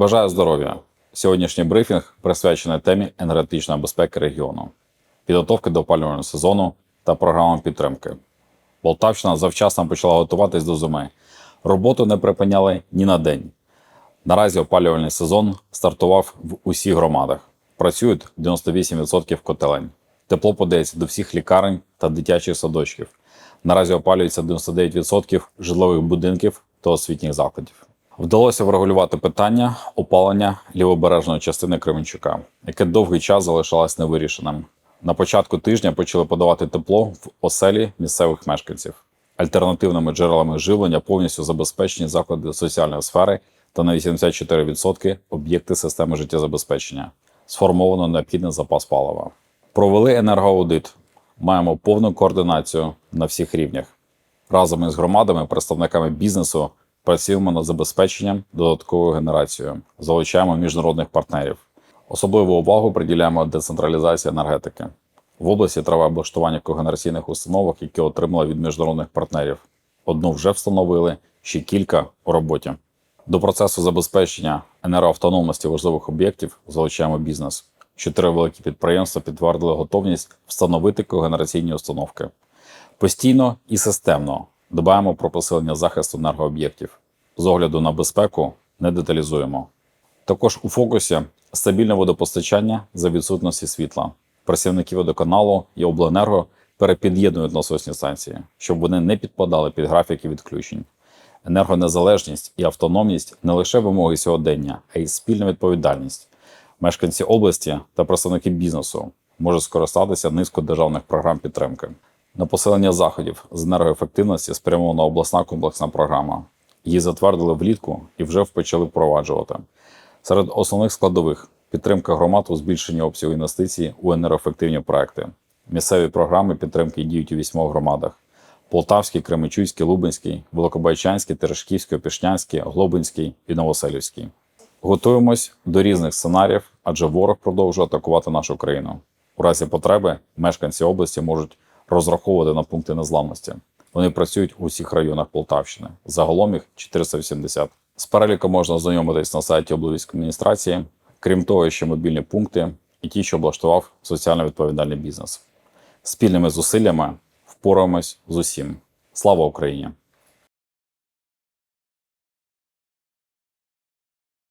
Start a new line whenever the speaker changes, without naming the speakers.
Бажаю здоров'я! Сьогоднішній брифінг присвячений темі енергетичної безпеки регіону, підготовки до опалювального сезону та програмам підтримки. Полтавщина завчасно почала готуватись до зими. Роботу не припиняли ні на день. Наразі опалювальний сезон стартував в усіх громадах. Працюють 98% котелень. Тепло подається до всіх лікарень та дитячих садочків. Наразі опалюється 99% житлових будинків та освітніх закладів. Вдалося врегулювати питання опалення лівобережної частини Кременчука, яке довгий час залишалось невирішеним. На початку тижня почали подавати тепло в оселі місцевих мешканців. Альтернативними джерелами живлення повністю забезпечені заклади соціальної сфери та на 84% об'єкти системи життєзабезпечення. Сформовано необхідний запас палива. Провели енергоаудит. Маємо повну координацію на всіх рівнях. Разом із громадами, представниками бізнесу працюємо над забезпеченням додатковою генерацією, залучаємо міжнародних партнерів. Особливу увагу приділяємо децентралізації енергетики. В області триває облаштування когенераційних установок, які отримали від міжнародних партнерів. Одну вже встановили, ще кілька у роботі. До процесу забезпечення енергоавтономності важливих об'єктів залучаємо бізнес. Чотири великі підприємства підтвердили готовність встановити когенераційні установки. Постійно і системно дбаємо про посилення захисту енергооб'єктів. З огляду на безпеку не деталізуємо. Також у фокусі стабільне водопостачання за відсутності світла. Працівники водоканалу і обленерго перепід'єднують насосні станції, щоб вони не підпадали під графіки відключень. Енергонезалежність і автономність не лише вимоги сьогодення, а й спільна відповідальність. Мешканці області та представники бізнесу можуть скористатися низкою державних програм підтримки. На посилення заходів з енергоефективності спрямована обласна комплексна програма. Її затвердили влітку і вже почали впроваджувати. Серед основних складових підтримка громад у збільшенні обсягу інвестицій у енергоефективні проекти. Місцеві програми підтримки діють у вісьмох громадах: Полтавський, Кременчуцький, Лубенський, Великобайчанський, Терешківський, Опішнянський, Глобинський і Новоселівський. Готуємось до різних сценаріїв, адже ворог продовжує атакувати нашу країну. У разі потреби мешканці області можуть розраховувати на пункти незламності. Вони працюють у всіх районах Полтавщини. Загалом їх 480. З переліком можна ознайомитись на сайті обласної адміністрації. Крім того, ще мобільні пункти і ті, що облаштував соціально відповідальний бізнес. Спільними зусиллями впораємось з усім. Слава Україні!